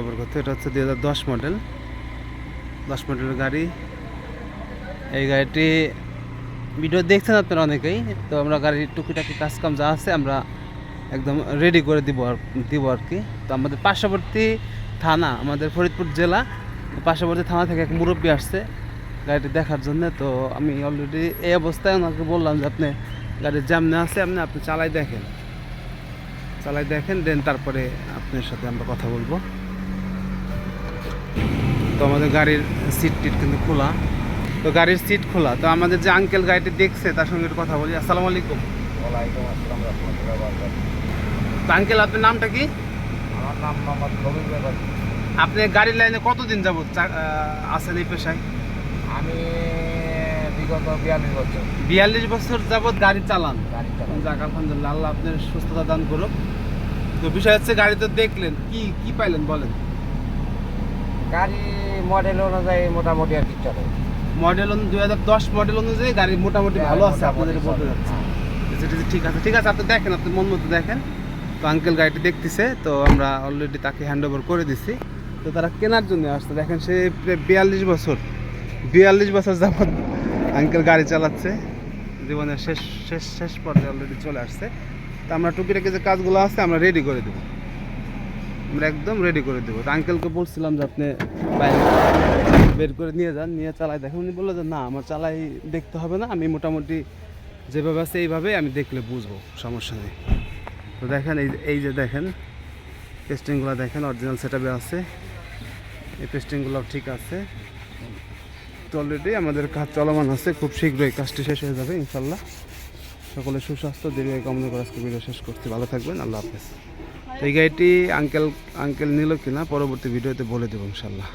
খবর কথা এটা হচ্ছে দুই দশ মডেল দশ মডেলের গাড়ি। এই গাড়িটি ভিডিও দেখছেন আপনারা অনেকেই, তো আমরা গাড়ির টুকিটাকি কাজকাম যা আছে আমরা একদম রেডি করে দিব আর দিব আর কি। তো আমাদের পার্শ্ববর্তী থানা, আমাদের ফরিদপুর জেলা, পার্শ্ববর্তী থানা থেকে এক মুরব্বী আসছে গাড়িটি দেখার জন্য। তো আমি অলরেডি এই অবস্থায় ওনাকে বললাম যে, আপনি গাড়ির জামনে আছে, আপনি আপনি চালাই দেখেন। চালাই দেখেন, দেন তারপরে আপনার সাথে আমরা কথা বলব। তো আমাদের গাড়ির সিট টিট কিন্তু খোলা। তো গাড়ির সিট খোলা। তো আমাদের যে আঙ্কেল গাড়িটি দেখছে তার সঙ্গে কথা বলি। আসসালামু আলাইকুম। তো আঙ্কেল আপনার নামটা কি? আমার নাম মোহাম্মদ কবির ব্যাপার আপনি গাড়ির লাইনে কতদিন যাবত আছেন এই পেশায়? আমি বিগত বিয়াল্লিশ বছর। বিয়াল্লিশ বছর যাবত গাড়ি চালান? গাড়ি আলহামদুলিল্লাহ আল্লাহ আপনার সুস্থতা দান করুক। তো বিষয় হচ্ছে গাড়ি তো দেখলেন। কি কি পাইলেন বলেন? গাড়ি মডেল অনুযায়ী মোটামুটি আর কি চলে। মডেল দুই হাজার দশ মডেল অনুযায়ী গাড়ি মোটামুটি ভালো আছে আপনাদের বলতে যাচ্ছে। হ্যাঁ। ঠিক আছে ঠিক আছে আপনি দেখেন আপনি মন মতো দেখেন। তো আঙ্কেল গাড়িটি দেখতেছে তো আমরা অলরেডি তাকে হ্যান্ড ওভার করে দিছি। তো তারা কেনার জন্য আসছে দেখেন সে বিয়াল্লিশ বছর। বিয়াল্লিশ বছর যাবৎ আঙ্কেল গাড়ি চালাচ্ছে। জীবনের শেষ শেষ শেষ পর্যায়ে অলরেডি চলে আসছে। তো আমরা টুকিটাকি যে কাজগুলো আছে আমরা রেডি করে দেবো। আমরা একদম রেডি করে দেবো। তো আঙ্কেলকে বলছিলাম যে আপনি বাইরে বের করে নিয়ে যান, নিয়ে চালাই দেখেন উনি বলল যে, না, আমার চালাই দেখতে হবে না, আমি মোটামুটি যেভাবে আছে এইভাবে আমি দেখলে বুঝব, সমস্যা নেই। তো দেখেন, এই এই যে দেখেন পেস্টিংগুলো দেখেন অরিজিনাল সেটআপে আছে। এই পেস্টিংগুলো ঠিক আছে। তো অলরেডি আমাদের কাজ চলমান আছে, খুব শীঘ্রই কাজটি শেষ হয়ে যাবে, ইনশাল্লাহ। সকলে সুস্বাস্থ্য দীর্ঘ কামনা করে আজকে ভিডিও শেষ করছি। ভালো থাকবেন, আল্লাহ হাফেজ। তো এই গাড়িটি আঙ্কেল আঙ্কেল নিল কিনা পরবর্তী ভিডিওতে বলে দেবো ইনশাল্লাহ।